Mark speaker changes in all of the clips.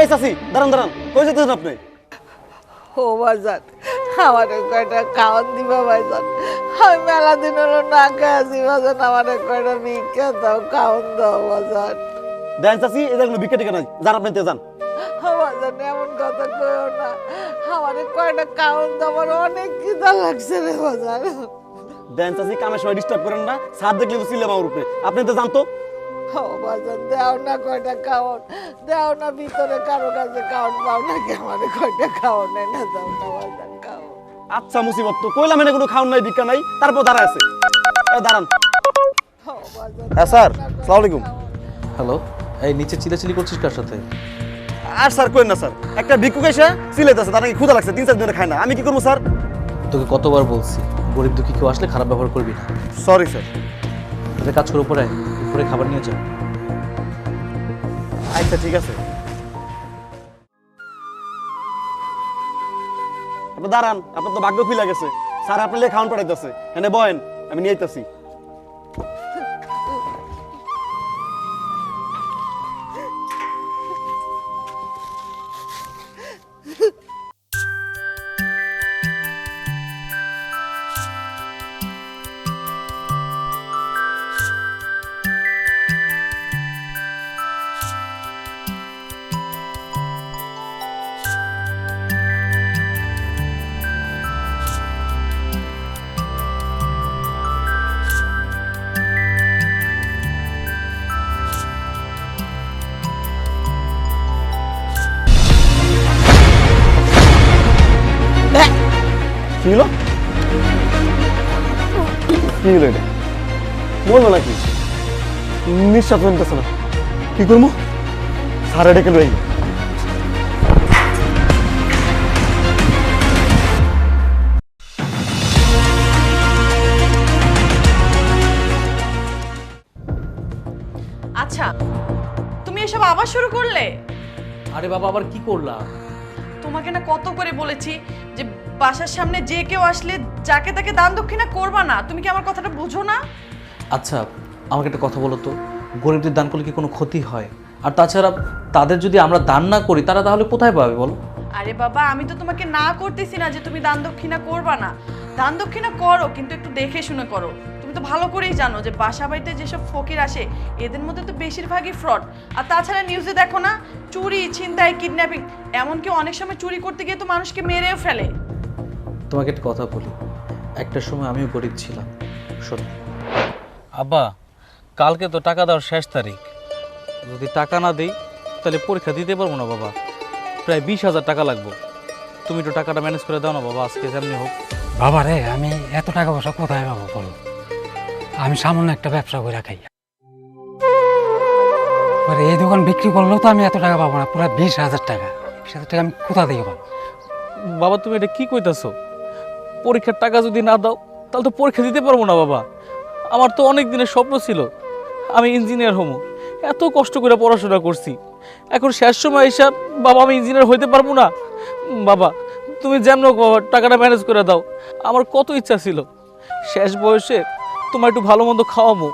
Speaker 1: এই চাচি দাঁড়ান দাঁড়ান কই যেতেছেন আপনি?
Speaker 2: ও বাজান আমার কয়টা খাওয়ান দিবা ভাইজান। আমি মেলা দিন হলো না খেয়ে আছি বাজান আমার কয়টা ভিক্ষা দাও খাওয়ান দাও বাজান
Speaker 1: দেন চাচি এই দেখুন বিকেট কেন যান আপনি তে যান।
Speaker 2: বাজান এমন কথা কইও না। আমার কয়টা খাওয়ান দাও আমার অনেক খিদা লাগছে রে বাজান
Speaker 1: দেন চাচি কামের সময় ডিস্টার্ব করেন না। সার দেখলে তো সিলেম উপরে আপনি তো। জানতো
Speaker 2: ও বাজান দেও না কয়টা খাওয়ান দেও না ভিতরে কারও কাছে খাওয়ান পাও নাকি আমার কয়টা খাওয়ান না দাও না বাজান খাওয়ান
Speaker 1: আচ্ছা মুসিবত তো। কইলাম এনে কোনো খাওন নাই ভিক্ষা নাই। তারপর দাঁড়া আছে। এ দাঁড়ান। হ্যাঁ স্যার। সালাম আলাইকুম।
Speaker 3: হ্যালো। এই নিচে চিলাচিলি করছিস কার সাথে?
Speaker 1: আর স্যার কইন না স্যার। একটা ভিক্ষুক এসে সিলেতেছে তার নাকি ক্ষুধা লাগছে তিন চার দিনে খায় না। আমি কি করব স্যার?
Speaker 3: তোকে কতবার বলছি গরিব দুঃখী কেউ আসলে খারাপ ব্যবহার করবি না।
Speaker 1: সরি স্যার
Speaker 3: একটা কাজ করে উপরে আয়, খাবার নিয়ে যাও।
Speaker 1: আচ্ছা ঠিক আছে। আপনি দাঁড়ান আপনার তো ভাগ্য খুলে গেছে। স্যার আপনার লিয়ে খাওয়ান পাঠাইতেছে। এনে বয়েন আমি নিয়ে কি হলো কি হলো এটা? বলব নাকি? নিঃশ্বাস নিতেছে না। কি করব? সারা ডেকে লই
Speaker 4: আচ্ছা তুমি এসব আবার শুরু করলে?
Speaker 3: আরে বাবা আবার কি করলাম
Speaker 4: তোমাকে না কত করে বলেছি বাসার সামনে যে কেউ আসলে যাকে তাকে দান দক্ষিণা করবা না তুমি কি আমার কথাটা বুঝো না?
Speaker 3: আচ্ছা আমাকে একটা কথা বলো তো। গরিবদের দান করলে কি কোনো ক্ষতি হয়? আর তাছাড়া তাদের যদি আমরা দান না করি তারা তাহলে কোথায় পাবে বলো?
Speaker 4: আরে বাবা আমি তো তোমাকে না করতেছি না যে তুমি দান দক্ষিণা করবা না। দান দক্ষিণা করো কিন্তু একটু দেখে শুনে করো। তুমি তো ভালো করেই জানো যে বাসা বাড়িতে যেসব ফকির আসে এদের মধ্যে তো বেশিরভাগই ফ্রড আর তাছাড়া নিউজে দেখো না চুরি ছিনতাই কিডন্যাপিং এমনকি অনেক সময় চুরি করতে গিয়ে তো মানুষকে মেরেও ফেলে।
Speaker 3: তোমাকে একটা কথা বলি। একটা সময় আমিও গরিব ছিলাম সত্যি।
Speaker 5: আব্বা কালকে তো টাকা দেওয়ার শেষ তারিখ। যদি টাকা না দিই তাহলে পরীক্ষা দিতে পারব না বাবা। প্রায় বিশ হাজার টাকা লাগবে। তুমি তো টাকাটা ম্যানেজ করে দাও না বাবা আজকে যেমনি হোক।
Speaker 6: বাবা রে আমি এত টাকা পয়সা কোথায় পাবো বলো? আমি সামান্য একটা ব্যবসা করে খাই। এবার এই দোকান বিক্রি করলেও তো আমি এত টাকা পাবো না পুরো বিশ হাজার টাকা। বিশ হাজার টাকা আমি কোথা থেকে পাবো?
Speaker 5: বাবা তুমি এটা কি কইতাছো? পরীক্ষার টাকা যদি না দাও, তাহলে তো পরীক্ষা দিতে পারব না বাবা। আমার তো অনেক দিনের স্বপ্ন ছিল। আমি ইঞ্জিনিয়ার হব। এত কষ্ট করে পড়াশোনা করছি। এখন শেষ সময় এসে বাবা, আমি ইঞ্জিনিয়ার হইতে পারব না। বাবা, তুমি যেমন বাবা, টাকাটা ম্যানেজ করে দাও। আমার কত ইচ্ছা ছিল। শেষ বয়সে তোমার একটু ভালো মন্দ খাওয়াবো।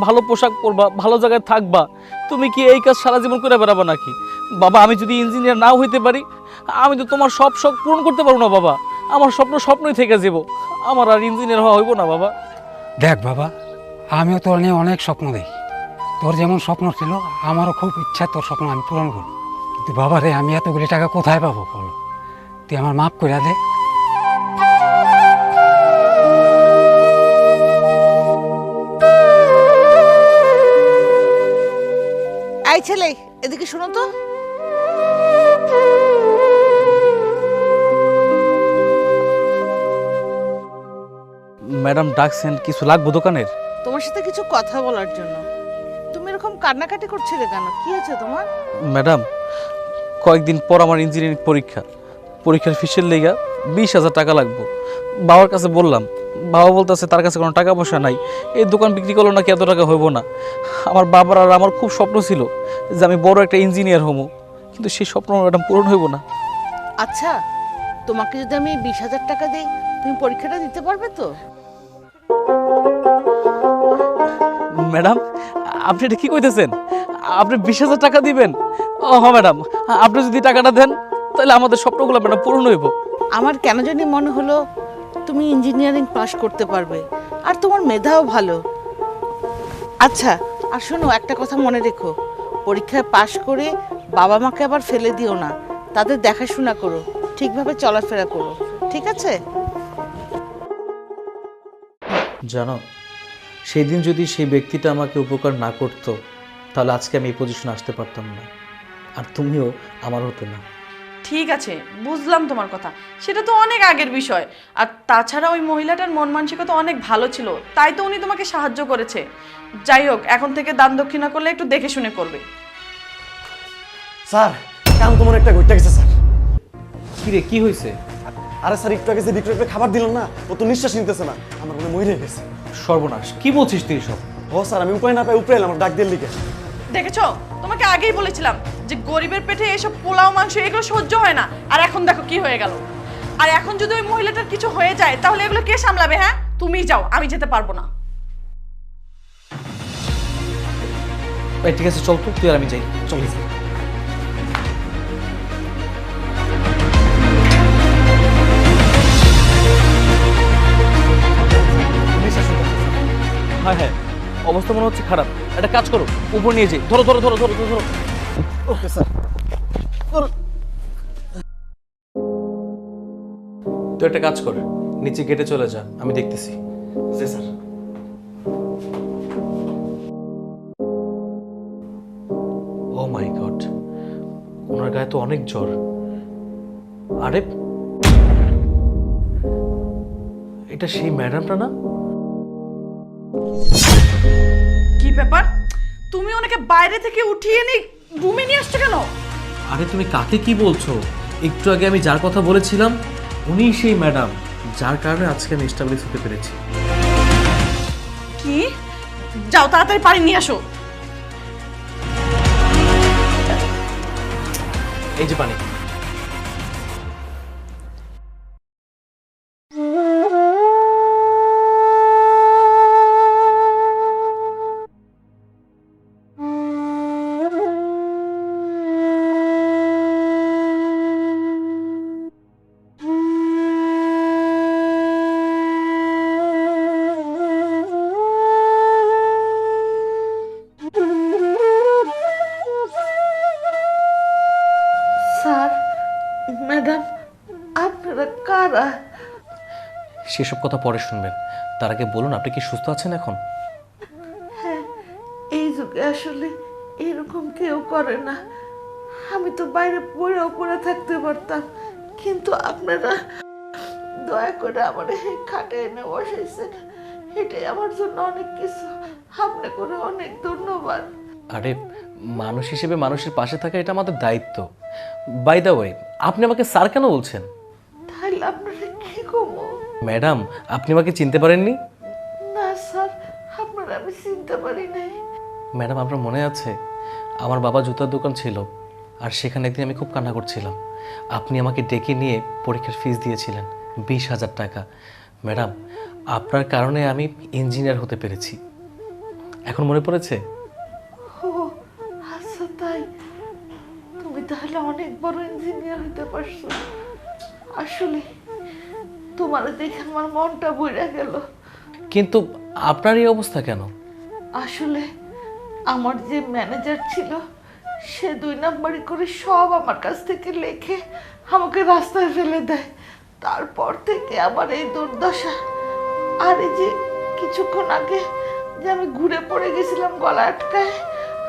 Speaker 5: ভালো পোশাক পরবা, ভালো জায়গায় থাকবা। তুমি কি এই কাজ সারা জীবন করে বেড়াবা নাকি? বাবা, আমি যদি ইঞ্জিনিয়ার নাও হইতে পারি, আমি তো তোমার সব শখ পূরণ করতে পারব না বাবা। আমার স্বপ্ন স্বপ্নই থেকে যাব। আমার আর ইঞ্জিনিয়ার হওয়া হইব না বাবা।
Speaker 6: দেখ বাবা আমিও তোর নিয়ে অনেক স্বপ্ন দেখি। তোর যেমন স্বপ্ন ছিল আমারও খুব ইচ্ছা তোর স্বপ্ন আমি পূরণ করব। কিন্তু বাবা রে আমি এতগুলি টাকা কোথায় পাবো বলো? তুই আমার মাফ করে দে।
Speaker 2: এই ছেলে এদিকে শোনো তো।
Speaker 5: ম্যাডাম ডাকছেন কিছু লাগবো দোকানের?
Speaker 2: তোমার সাথে কিছু কথা বলার জন্য। তুমি এরকম কান্নাকাটি করছিলে কেন? কি আছে তোমার?
Speaker 5: ম্যাডাম কয়েকদিন পর আমার ইঞ্জিনিয়ারিং পরীক্ষা। পরীক্ষার ফিসের লেগা বিশ হাজার টাকা লাগবো। বাবার কাছে বললাম বাবা বলতেছে তার কাছে কোনো টাকা পয়সা নাই এই দোকান বিক্রি করল নাকি এত টাকা হইব না। আমার বাবার আর আমার খুব স্বপ্ন ছিল যে আমি বড় একটা ইঞ্জিনিয়ার হব কিন্তু সেই স্বপ্ন ম্যাডাম পূরণ হইব না।
Speaker 2: আচ্ছা তোমাকে যদি আমি বিশ হাজার টাকা দিই তুমি পরীক্ষাটা দিতে পারবে তো?
Speaker 5: ম্যাডাম আপনি এটা কী কইতেছেন? আপনি বিশ হাজার টাকা দিবেন? ও হ্যাঁ ম্যাডাম আপনি যদি টাকাটা দেন তাহলে আমাদের স্বপ্নগুলো ম্যাডাম পূরণ হইব।
Speaker 2: আমার কেন জানি মনে হলো তুমি ইঞ্জিনিয়ারিং পাশ করতে পারবে আর তোমার মেধাও ভালো। আচ্ছা আর শোনো একটা কথা মনে রেখো। পরীক্ষায় পাশ করে বাবা মাকে আবার ফেলে দিও না তাদের দেখাশোনা করো ঠিকভাবে চলাফেরা করো ঠিক আছে?
Speaker 3: জানো সেই দিন যদি সেই ব্যক্তিটা আমাকে উপকার না করতো তাহলে আজকে আমি এই পজিশনে আসতে পারতাম না। আর তুমিও আমার হতে না।
Speaker 4: ঠিক আছে বুঝলাম তোমার কথা। সেটা তো অনেক আগের বিষয়। আর তাছাড়া ওই মহিলাটার মন মানসিকতা অনেক ভালো ছিল তাই তো উনি তোমাকে সাহায্য করেছে। যাই হোক এখন থেকে দান দক্ষিণা করলে একটু দেখে শুনে করবে।
Speaker 1: স্যার কাম তোমার একটা ঘুরতে গেছে স্যার।
Speaker 3: কি রে কি হয়েছে
Speaker 1: আরে স্যার একটু আগে যে বিক্রয়কে খাবার দিলাম না ও তো নিঃশ্বাস নিতেছে না। আমার মনে মরে গেছে।
Speaker 3: সর্বনাশ। কি বলছিস তুই সব
Speaker 1: ও স্যার আমি উপায় না পাই উপরে এলাম ডাক দিয়ে লিখে
Speaker 4: দেখেছ? তোমাকে আগেই বলেছিলাম যে গরিবের পেটে এসব পোলাও মাংস এগুলো সহ্য হয় না। আর এখন দেখো কি হয়ে গেল। আর এখন যদি ওই মহিলাটার কিছু হয়ে যায় তাহলে এগুলো কে সামলাবে হ্যাঁ? তুমিই যাও আমি যেতে পারব না।
Speaker 3: ঠিক আছে চল তো তুই আর আমি যাই। চল।
Speaker 5: অবস্থা মনে হচ্ছে খারাপ। একটা কাজ করো উপর নিয়ে যাই ধরো ধরো ধরো ধরো ধরো ধরো।
Speaker 1: Okay sir.
Speaker 3: তুই একটা কাজ কর নিচে গেটে চলে যা আমি দেখতেছি।
Speaker 1: জি স্যার।
Speaker 3: ও মাই গড ওনার গায়ে তো অনেক জ্বর। আরে এটা সেই ম্যাডামটা না?
Speaker 4: কি ব্যাপার? তুমি ওনাকে বাইরে থেকে উঠিয়ে নি রুমে নিয়ে আসছো কেন?
Speaker 3: আরে তুমি কাকে কি বলছো? একটু আগে আমি যার কথা বলেছিলাম উনিই সেই ম্যাডাম যার কারণে আজকে আমি এস্টাবলিশ হতে পেরেছি।
Speaker 4: কি? যাও তাড়াতাড়ি পানি নিয়ে আসো।
Speaker 3: এই যে পানি।
Speaker 2: ম্যাডাম আপনারা কারা?
Speaker 3: সেসব কথা পরে শুনবেন। তার আগে বলুন আপনি কি সুস্থ আছেন এখন?
Speaker 2: এই যুগে আসলে এরকম কেউ করে না। আমি তো বাইরে পড়েও পড়ে থাকতে পারতাম কিন্তু আপনারা দয়া করে আমার এই খাটে এনে বসাইছেন। এটাই আমার জন্য অনেক কিছু। আপনি করে অনেক ধন্যবাদ।
Speaker 3: আরে মানুষ হিসেবে মানুষের পাশে থাকা এটা আমাদের দায়িত্ব। বাই দ্য ওয়ে আপনি আমাকে স্যার কেন বলছেন?
Speaker 2: তাহলে আপনারা কি করব?
Speaker 3: ম্যাডাম আপনি আমাকে চিনতে পারেননি?
Speaker 2: না স্যার আপনারা আমি চিনতে পারি নাই।
Speaker 3: ম্যাডাম আপনার মনে আছে? আমার বাবা জুতার দোকান ছিল আর সেখানে একদিন আমি খুব কান্না করছিলাম। আপনি আমাকে ডেকে নিয়ে পরীক্ষার ফিস দিয়েছিলেন বিশ হাজার টাকা। ম্যাডাম আপনার কারণে আমি ইঞ্জিনিয়ার হতে পেরেছি। এখন মনে পড়েছে
Speaker 2: ও আচ্ছা তাই তুমি তাহলে অনেক বড় ইঞ্জিনিয়ার হতে পারছ। আসলে তোমার দেখে আমার মনটা বইরা গেল।
Speaker 3: কিন্তু আপনার এই অবস্থা কেন?
Speaker 2: আসলে আমার যে ম্যানেজার ছিল সে দুই নাম্বারি করে সব আমার কাছ থেকে লেখে আমাকে রাস্তায় ফেলে দেয়। তারপর থেকে আমার এই দুর্দশা। আর এই যে কিছুক্ষণ আগে যে আমি ঘুরে পড়ে গেছিলাম গলা আটকায়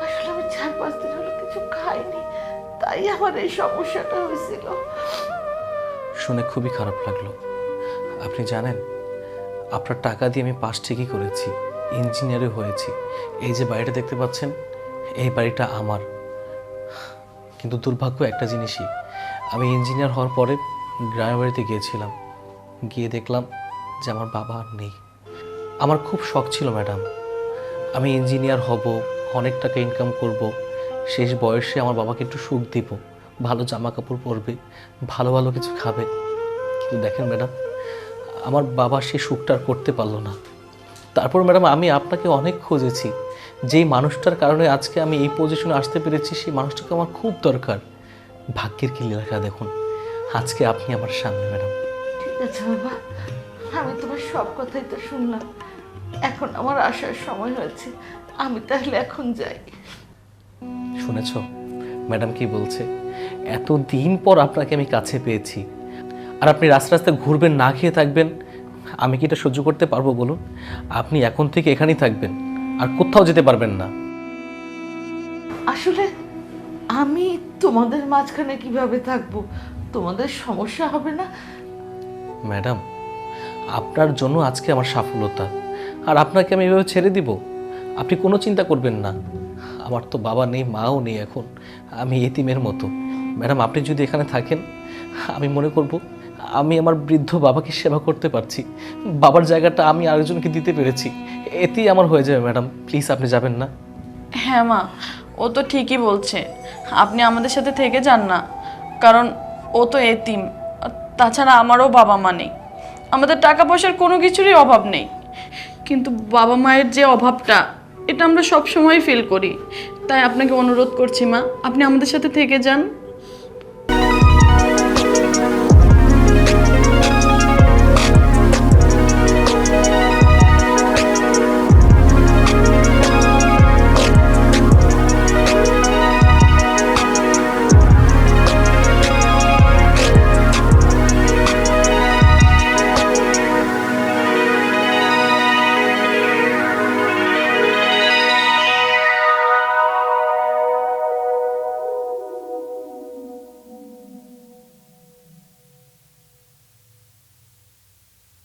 Speaker 2: আসলে আমি চার পাঁচ দিন হলো কিছু খাইনি। তাই আমার এই সমস্যাটা হয়েছিল।
Speaker 3: শুনে খুবই খারাপ লাগল। আপনি জানেন, আপনার টাকা দিয়ে আমি পাস ঠিকই করেছি, ইঞ্জিনিয়ারও হয়েছি। এই যে বাড়িটা দেখতে পাচ্ছেন, এই বাড়িটা আমার। কিন্তু দুর্ভাগ্য একটা জিনিসই, আমি ইঞ্জিনিয়ার হওয়ার পরে গ্রামের বাড়িতে গিয়েছিলাম। গিয়ে দেখলাম যে আমার বাবা আর নেই। আমার খুব শখ ছিল, ম্যাডাম। আমি ইঞ্জিনিয়ার হব, অনেক টাকা ইনকাম করব শেষ বয়সে আমার বাবাকে একটু সুখ দিব। ভালো জামা কাপড় পরবে, ভালো ভালো কিছু খাবে। কিন্তু দেখেন ম্যাডাম, আমার বাবা সে সুখটা করতে পারল না। তারপর ম্যাডাম, আমি আপনাকে অনেক খুঁজেছি। যেই মানুষটার কারণে আজকে আমি এই পজিশনে আসতে পেরেছি, সেই মানুষটাকে আমার খুব দরকার। ভাগ্যের কি লেখা দেখুন, আজকে আপনি আমার সামনে ম্যাডাম।
Speaker 2: ঠিক আছে আমি তোমার সব কথাই তো শুনলাম। এখন আমার আসার সময় হয়েছে, আমি তাহলে এখন যাই।
Speaker 3: শুনেছ? ম্যাডাম কি বলছে? এত দিন পর আপনাকে আমি কাছে পেয়েছি। আর আপনি রাস্তা রাস্তায় ঘুরবেন না খেয়ে থাকবেন আমি কি এটা সহ্য করতে পারব বলুন? আপনি এখন থেকে এখানেই থাকবেন আর কোথাও যেতে পারবেন না।
Speaker 2: আসলে আমি তোমাদের মাঝখানে কীভাবে থাকব? তোমাদের সমস্যা হবে না?
Speaker 3: ম্যাডাম আপনার জন্য আজকে আমার সফলতা আর আপনাকে আমি এভাবে ছেড়ে দিব? আপনি কোনো চিন্তা করবেন না। আমার তো বাবা নেই, মাও নেই এখন। আমি এতিমের মতো। ম্যাডাম, আপনি যদি এখানে থাকেন, আমি মনে করব আমি আমার বৃদ্ধ বাবাকে সেবা করতে পারছি। বাবার জায়গাটা আমি আরেকজনকে দিতে পেরেছি। এতেই আমার হয়ে যাবে, ম্যাডাম। প্লিজ, আপনি যাবেন না।
Speaker 4: হ্যাঁ মা। ও তো ঠিকই বলছে। আপনি আমাদের সাথে থেকে যান না। কারণ ও তো এতিম। তাছাড়া আমারও বাবা মা নেই। আমাদের টাকা পয়সার কোনো কিছুরই অভাব নেই। কিন্তু বাবা মায়ের যে অভাবটা এটা আমরা সব সময় ফিল করি। তাই আপনাকে অনুরোধ করছি মা, আপনি আমাদের সাথে থেকে যান।